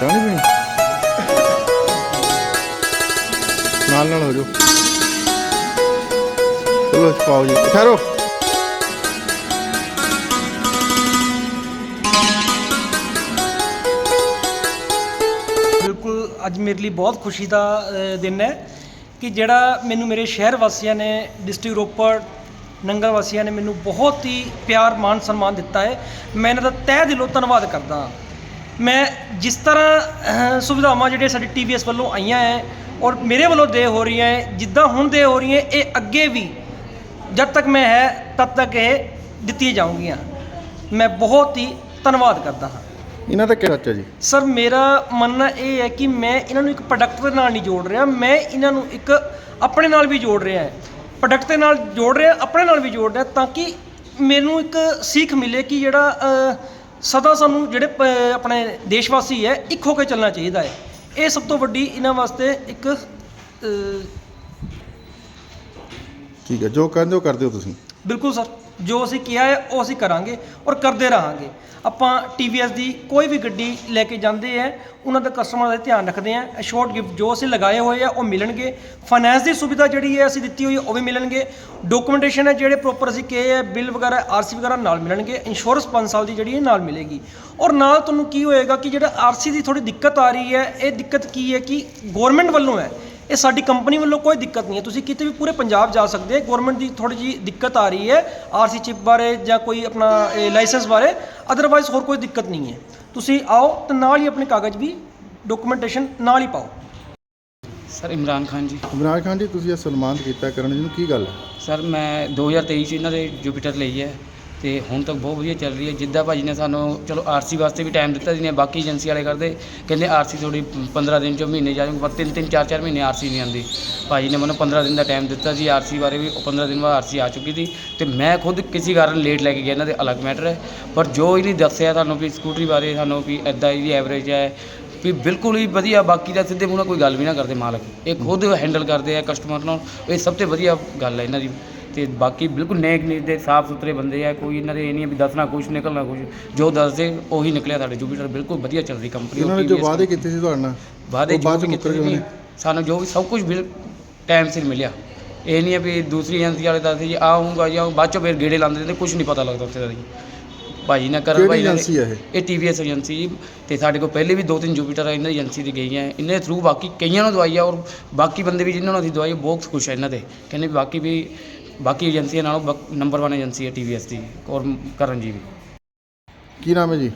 ਚਾਹ ਨਹੀਂ ਪੀਣੀ ਨਾਲ ਨਾਲ ਹੋ ਜਾਓ। ਚਲੋ ਪਾਓ ਜੀ। ਠਹਿਰੋ। ਬਿਲਕੁਲ, ਅੱਜ ਮੇਰੇ ਲਈ ਬਹੁਤ ਖੁਸ਼ੀ ਦਾ ਦਿਨ ਹੈ ਕਿ ਜਿਹੜਾ ਮੈਨੂੰ ਮੇਰੇ ਸ਼ਹਿਰ ਵਾਸੀਆਂ ਨੇ, ਡਿਸਟ੍ਰਿਕਟ ਰੋਪੜ, ਨੰਗਲ ਵਾਸੀਆਂ ਨੇ ਮੈਨੂੰ ਬਹੁਤ ਹੀ ਪਿਆਰ ਮਾਨ ਸਨਮਾਨ ਦਿੱਤਾ ਹੈ। ਮੈਂ ਇਹਨਾਂ ਦਾ ਤਹਿ ਦਿਲੋਂ ਧੰਨਵਾਦ ਕਰਦਾ ਹਾਂ। ਮੈਂ ਜਿਸ ਤਰ੍ਹਾਂ ਸੁਵਿਧਾਵਾਂ ਜਿਹੜੀਆਂ ਸਾਡੀ ਟੀਵੀਐਸ ਵੱਲੋਂ ਆਈਆਂ ਹੈ ਔਰ ਮੇਰੇ ਵੱਲੋਂ ਦੇ ਹੋ ਰਹੀਆਂ ਹੈ ਜਿੱਦਾਂ ਹੁਣ ਦੇ ਹੋ ਰਹੀਆਂ ਇਹ ਅੱਗੇ ਵੀ ਜਦ ਤੱਕ ਮੈਂ ਹੈ ਤਦ ਤੱਕ ਇਹ ਦਿੱਤੀਆਂ ਜਾਊਂਗੀਆਂ। ਮੈਂ ਬਹੁਤ ਹੀ ਧੰਨਵਾਦ ਕਰਦਾ ਹਾਂ। ਇਹਨਾਂ ਦਾ ਕਿਹੜਾ ਚਾਚਾ ਜੀ? ਸਰ ਮੇਰਾ ਮੰਨਣਾ ਇਹ ਹੈ ਕਿ ਮੈਂ ਇਹਨਾਂ ਨੂੰ ਇੱਕ ਪ੍ਰੋਡਕਟ ਦੇ ਨਾਲ ਨਹੀਂ ਜੋੜ ਰਿਹਾ ਮੈਂ ਇਹਨਾਂ ਨੂੰ ਇੱਕ ਆਪਣੇ ਨਾਲ ਵੀ ਜੋੜ ਰਿਹਾ ਹਾਂ ਪ੍ਰੋਡਕਟ ਦੇ ਨਾਲ ਜੋੜ ਰਿਹਾ ਆਪਣੇ ਨਾਲ ਵੀ ਜੋੜ ਰਿਹਾ ਤਾਂ ਕਿ ਮੈਨੂੰ ਇੱਕ ਸੀਖ ਮਿਲੇ ਕਿ ਜਿਹੜਾ ਅ, ਸਦਾ ਸਾਨੂੰ ਜਿਹੜੇ ਪ- ਆਪਣੇ ਦੇਸ਼ ਵਾਸੀ ਹੈ ਇੱਕ ਹੋ ਕੇ ਚੱਲਣਾ ਚਾਹੀਦਾ ਹੈ। ਇਹ ਸਭ ਤੋਂ ਵੱਡੀ ਇਹਨਾਂ ਵਾਸਤੇ ਇੱਕ ਅ, ਠੀਕ ਹੈ ਜੋ ਕਹਿੰਦੇ ਹੋ ਕਰਦੇ ਹੋ ਤੁਸੀਂ। ਬਿਲਕੁਲ ਸਰ। ਜੋ ਅਸੀਂ ਕਿਹਾ ਹੈ, ਉਹ ਅਸੀਂ ਕਰਾਂਗੇ ਔਰ ਕਰਦੇ ਰਹਾਂਗੇ। ਆਪਾਂ TVS ਦੀ ਕੋਈ ਵੀ ਗੱਡੀ ਲੈ ਕੇ ਜਾਂਦੇ ਆ ਉਹਨਾਂ ਦਾ ਕਸਟਮਰ ਦਾ ਧਿਆਨ ਰੱਖਦੇ ਆ ਸ਼ੋਰਟ ਗਿਫਟ ਜੋ ਅਸੀਂ ਲਗਾਏ ਹੋਏ ਆ, ਉਹ ਮਿਲਣਗੇ। ਫਾਈਨੈਂਸ ਦੀ ਸੁਵਿਧਾ ਜਿਹੜੀ ਹੈ, ਅਸੀਂ ਦਿੱਤੀ ਹੋਈ ਉਹ ਵੀ ਮਿਲਣਗੇ। ਡਾਕੂਮੈਂਟੇਸ਼ਨ ਹੈ, ਜਿਹੜੇ ਪ੍ਰੋਪਰ ਅਸੀਂ ਕਹੇ ਹੈ ਬਿੱਲ ਵਗੈਰਾ ਆਰਸੀ ਵਗੈਰਾ ਨਾਲ ਮਿਲਣਗੇ। ਇੰਸ਼ੋਰੈਂਸ 5 ਸਾਲ ਦੀ ਜਿਹੜੀ ਹੈ, ਨਾਲ ਮਿਲੇਗੀ। ਔਰ ਨਾਲ ਤੁਹਾਨੂੰ ਕੀ ਹੋਏਗਾ ਕਿ ਜਿਹੜਾ ਆਰਸੀ ਦੀ ਥੋੜੀ ਦਿੱਕਤ ਆ ਰਹੀ ਹੈ, ਇਹ ਦਿੱਕਤ ਕੀ ਹੈ ਕਿ ਗਵਰਨਮੈਂਟ ਵੱਲੋਂ ਹੈ ਇਹ ਸਾਡੀ ਕੰਪਨੀ ਵੱਲੋਂ ਕੋਈ ਦਿੱਕਤ ਨਹੀਂ ਹੈ। ਤੁਸੀਂ ਕਿਤੇ ਵੀ ਪੂਰੇ ਪੰਜਾਬ ਜਾ ਸਕਦੇ ਹੋ। ਗਵਰਨਮੈਂਟ ਦੀ ਥੋੜੀ ਜੀ ਦਿੱਕਤ ਆ ਰਹੀ ਹੈ। ਆਰਸੀ ਚਿਪ ਬਾਰੇ ਜਾਂ ਕੋਈ ਆਪਣਾ ਲਾਇਸੈਂਸ ਬਾਰੇ। ਅਦਰਵਾਈਜ਼ ਹੋਰ ਕੋਈ ਦਿੱਕਤ ਨਹੀਂ ਹੈ। ਤੁਸੀਂ ਆਓ ਤੇ ਨਾਲ ਹੀ ਆਪਣੇ ਕਾਗਜ਼ ਵੀ ਡਾਕੂਮੈਂਟੇਸ਼ਨ ਨਾਲ ਹੀ ਪਾਓ। ਸਰ ਇਮਰਾਨ ਖਾਨ ਜੀ। ਇਮਰਾਨ ਖਾਨ ਜੀ ਤੁਸੀਂ ਇਹ ਸਨਮਾਨਿਤ ਕੀਤਾ ਕਰਨ ਜੀ ਨੂੰ ਕੀ ਗੱਲ ਹੈ? ਸਰ ਮੈਂ 2023 ਚ ਇਹਨਾਂ ਦੇ ਜੁਪੀਟਰ ਲਈ ਹੈ। ਤੇ ਹੁਣ ਤੱਕ ਬਹੁਤ ਵਧੀਆ ਚੱਲ ਰਹੀ ਹੈ। ਜਿੱਦਾਂ ਭਾਜੀ ਨੇ ਸਾਨੂੰ, ਚਲੋ ਆਰਸੀ ਵਾਸਤੇ ਵੀ ਟਾਈਮ ਦਿੱਤਾ ਜਿਹਨੇ ਬਾਕੀ ਏਜੰਸੀ ਵਾਲੇ ਕਰਦੇ। ਕਹਿੰਦੇ ਆਰਸੀ ਥੋੜੀ 15 ਦਿਨ ਚੋਂ ਮਹੀਨੇ ਜਾ ਪਰ ਤਿੰਨ ਤਿੰਨ, ਚਾਰ ਚਾਰ ਮਹੀਨੇ ਆਰਸੀ ਨਹੀਂ ਆਉਂਦੀ। ਭਾਜੀ ਨੇ ਮੈਨੂੰ 15 ਦਿਨ ਦਾ ਟਾਈਮ ਦਿੱਤਾ ਸੀ ਆਰਸੀ ਬਾਰੇ ਵੀ, ਉਹ 15 ਦਿਨ ਬਾਅਦ ਆਰਸੀ ਆ ਚੁੱਕੀ ਸੀ। ਤੇ ਮੈਂ ਖੁਦ ਕਿਸੇ ਕਾਰਨ ਲੇਟ ਲੈ ਕੇ ਗਿਆ, ਇਹਨਾਂ ਦੇ ਅਲੱਗ ਮੈਟਰ ਹੈ। ਪਰ ਜੋ ਇਹਨੇ ਦੱਸਿਆ ਤੁਹਾਨੂੰ ਵੀ ਸਕੂਟਰੀ ਬਾਰੇ, ਸਾਨੂੰ ਵੀ ਐਦਾਂ ਇਹਦੀ ਐਵਰੇਜ ਹੈ, ਵੀ ਬਿਲਕੁਲ ਹੀ ਵਧੀਆ, ਬਾਕੀ ਦਾ ਸਿੱਧੇ ਮੂੰਹ ਨਾਲ ਕੋਈ ਗੱਲ ਵੀ ਨਾ ਕਰਦੇ ਮਾਲਕ। ਇਹ ਖੁਦ ਹੈਂਡਲ ਕਰਦੇ ਆ ਕਸਟਮਰ ਨਾਲ, ਇਹ ਸਭ ਤੋਂ ਵਧੀਆ ਗੱਲ ਹੈ ਇਹਨਾਂ ਦੀ। ਤੇ ਬਾਕੀ ਬਿਲਕੁਲ ਨੇਕ ਨੀਤ ਦੇ ਸਾਫ਼ ਸੁਥਰੇ ਬੰਦੇ ਆ ਕੋਈ ਇਹਨਾਂ ਦੇ ਇਹ ਨਹੀਂ ਹੈ ਵੀ ਦੱਸਣਾ ਕੁਝ ਨਿਕਲਣਾ ਕੁਝ ਜੋ ਦੱਸਦੇ ਉਹੀ ਨਿਕਲਿਆ ਸਾਡੇ ਜੁਪੀਟਰ ਬਿਲਕੁਲ ਵਧੀਆ ਚੱਲ ਰਹੀ ਕੰਪਨੀ ਇਹਨਾਂ ਨੇ ਜੋ ਵਾਅਦੇ ਕੀਤੇ ਸੀ ਤੁਹਾਡੇ ਨਾਲ ਵਾਅਦੇ ਉਹ ਜੋ ਬਾਅਦ ਵੀ ਕੀਤੇ ਮੁੱਕਰ ਗਏ ਸੀ ਉਹਨੇ। ਸਾਨੂੰ ਜੋ ਵੀ ਸਭ ਕੁਝ ਬਿਲ ਟਾਈਮ ਸਿਰ ਮਿਲਿਆ ਇਹ ਨਹੀਂ ਹੈ ਵੀ ਦੂਸਰੀ ਏਜੰਸੀ ਵਾਲੇ ਦੱਸਦੇ ਜੀ ਆਉਂਗਾ ਜਾਂ ਬਾਅਦ ਚੋਂ ਫਿਰ ਗੇੜੇ ਲਾਉਂਦੇ ਰਹਿੰਦੇ ਕੁਝ ਨਹੀਂ ਪਤਾ ਲੱਗਦਾ ਉੱਥੇ ਦਾ ਜੀ ਭਾਜੀ ਨਾ ਕਰਨ ਕਿਹੜੀ ਭਾਈ ਨਾਲ- ਏਜੰਸੀ ਇਹ? ਇਹ TVS ਏਜੰਸੀ ਜੀ ਤੇ ਸਾਡੇ ਕੋਲ ਪਹਿਲੇ ਵੀ ਦੋ ਤਿੰਨ ਜੁਪੀਟਰ ਇਹਨਾਂ ਦੀ ਏਜੰਸੀ ਦੀ ਗਈਆਂ ਇਹਨਾਂ ਦੇ ਥਰੂ ਬਾਕੀ ਕਈਆਂ ਨੂੰ ਦਵਾਈ ਆ ਔਰ ਬਾਕੀ ਬੰਦੇ ਵੀ ਜਿਨ੍ਹਾਂ ਨੂੰ ਅਸੀਂ ਦਵਾਈ ਆ, ਬਹੁਤ ਖੁਸ਼ ਆ ਇਹਨਾਂ ਦੇ ਕਹਿੰਦੇ ਵੀ ਬਾਕੀ ਵੀ ਬਾਕੀ ਏਜੰਸੀਆਂ ਨਾਲੋਂ ਨੰਬਰ 1 ਏਜੰਸੀ ਹੈ TVS ਦੀ ਔਰ ਕਰਨ ਜੀ ਵੀ। ਕੀ ਨਾਮ ਹੈ ਜੀ?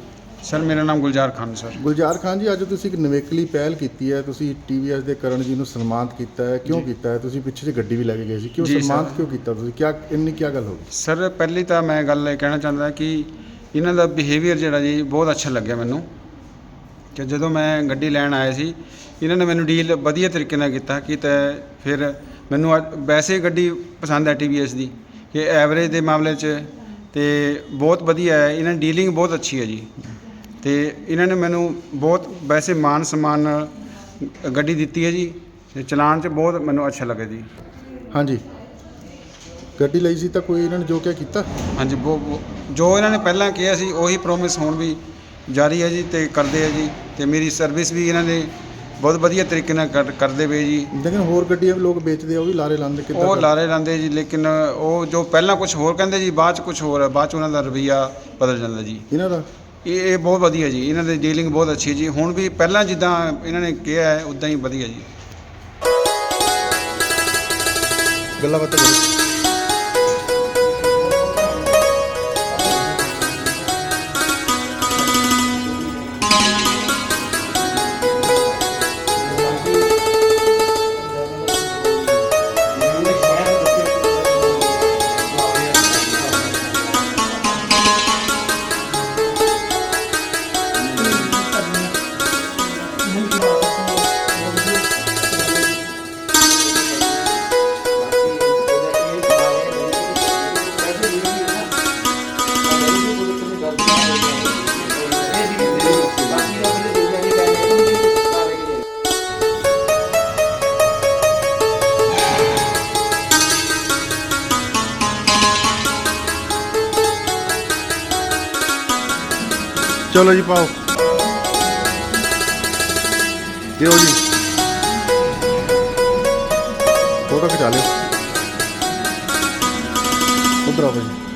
ਸਰ ਮੇਰਾ ਨਾਮ ਗੁਲਜ਼ਾਰ ਖਾਨ ਸਰ। ਗੁਲਜ਼ਾਰ ਖਾਨ ਜੀ ਅੱਜ ਤੁਸੀਂ ਇੱਕ ਨਵੇਕਲੀ ਪਹਿਲ ਕੀਤੀ ਹੈ ਤੁਸੀਂ ਟੀਵੀਐਸ ਦੇ ਕਰਨ ਜੀ ਨੂੰ ਸਨਮਾਨਿਤ ਕੀਤਾ ਹੈ ਕਿਉਂ ਕੀਤਾ ਹੈ? ਤੁਸੀਂ ਪਿੱਛੇ ਜੇ ਗੱਡੀ ਵੀ ਲੈ ਕੇ ਗਏ ਸੀ ਕਿਉਂ ਜੀ, ਸਰ। ਸਨਮਾਨਿਤ ਕਿਉਂ ਕੀਤਾ ਤੁਸੀਂ? ਕਿਆ ਇੰਨੀ ਕੀ ਗੱਲ ਹੋ ਗਈ? ਸਰ ਪਹਿਲੀ ਤਾਂ ਮੈਂ ਗੱਲ ਇਹ ਕਹਿਣਾ ਚਾਹੁੰਦਾ ਕਿ ਇਹਨਾਂ ਦਾ ਬਿਹੇਵੀਅਰ ਜਿਹੜਾ ਜੀ ਬਹੁਤ ਅੱਛਾ ਲੱਗਿਆ ਮੈਨੂੰ। ਕਿ ਜਦੋਂ ਮੈਂ ਗੱਡੀ ਲੈਣ ਆਇਆ ਸੀ ਇਹਨਾਂ ਨੇ ਮੈਨੂੰ ਡੀਲ ਵਧੀਆ ਤਰੀਕੇ ਨਾਲ ਕੀਤਾ ਕਿ ਤੇ ਫਿਰ ਮੈਨੂੰ ਅੱਜ ਵੈਸੇ ਗੱਡੀ ਪਸੰਦ ਹੈ TVS ਦੀ ਕਿ ਐਵਰੇਜ ਦੇ ਮਾਮਲੇ 'ਚ ਤੇ ਬਹੁਤ ਵਧੀਆ ਹੈ ਇਹਨਾਂ ਦੀ ਡੀਲਿੰਗ ਬਹੁਤ ਅੱਛੀ ਹੈ ਜੀ। ਤੇ ਇਹਨਾਂ ਨੇ ਮੈਨੂੰ ਬਹੁਤ ਵੈਸੇ ਮਾਨ ਸਨਮਾਨ ਨਾਲ ਗੱਡੀ ਦਿੱਤੀ ਹੈ ਜੀ ਤੇ ਚਲਾਉਣ 'ਚ ਬਹੁਤ ਮੈਨੂੰ ਅੱਛਾ ਲੱਗਾ ਜੀ। ਹਾਂਜੀ। ਗੱਡੀ ਲਈ ਸੀ ਤਾਂ ਕੋਈ ਇਹਨਾਂ ਨੇ ਜੋ ਕਿਆ ਕੀਤਾ? ਹਾਂਜੀ ਬਹੁਤ- ਜੋ ਇਹਨਾਂ ਨੇ ਪਹਿਲਾਂ ਕਿਹਾ ਸੀ ਉਹੀ ਪ੍ਰੋਮਿਸ ਹੁਣ ਵੀ ਜਾਰੀ ਹੈ ਜੀ ਤੇ ਕਰਦੇ ਆ ਜੀ ਤੇ ਮੇਰੀ ਸਰਵਿਸ ਵੀ ਇਹਨਾਂ ਨੇ ਬਹੁਤ ਵਧੀਆ ਤਰੀਕੇ ਨਾਲ ਕਰ- ਕਰਦੇ ਪਏ ਜੀ। ਲੇਕਿਨ ਹੋਰ ਗੱਡੀਆਂ ਵੀ ਲੋਕ ਵੇਚਦੇ ਆ ਉਹ ਵੀ ਲਾਰੇ ਲਾਉਂਦੇ ਕਿੱਦਾਂ ਉਹ ਲਾਰੇ ਲਾਉਂਦੇ ਜੀ ਲੇਕਿਨ ਉਹ ਜੋ ਪਹਿਲਾਂ ਕੁਝ ਹੋਰ ਕਹਿੰਦੇ ਜੀ ਬਾਅਦ ਚ ਕੁਝ ਹੋਰ ਹੈ ਬਾਅਦ ਚ ਉਹਨਾਂ ਦਾ ਰਵਈਆ ਬਦਲ ਜਾਂਦਾ ਜੀ। ਇਹਨਾਂ ਦਾ? ਇਹ ਇਹ ਬਹੁਤ ਵਧੀਆ ਜੀ ਇਹਨਾਂ ਦੀ ਡੀਲਿੰਗ ਬਹੁਤ ਅੱਛੀ ਹੈ ਜੀ। ਹੁਣ ਵੀ ਪਹਿਲਾਂ ਜਿੱਦਾਂ ਇਹਨਾਂ ਨੇ ਕਿਹਾ ਹੈ ਉਦਾਂ ਹੀ ਵਧੀਆ ਜੀ। ਗੱਲਾਂ ਬਾਤਾਂ ਕਰੋ ਚਲੋ ਜੀ ਪਾਓ। ਦਿਓ ਜੀ। ਫੋਟੋ ਖਿਚਾ ਲਿਓ। ਉਧਰ ਆਓ ਜੀ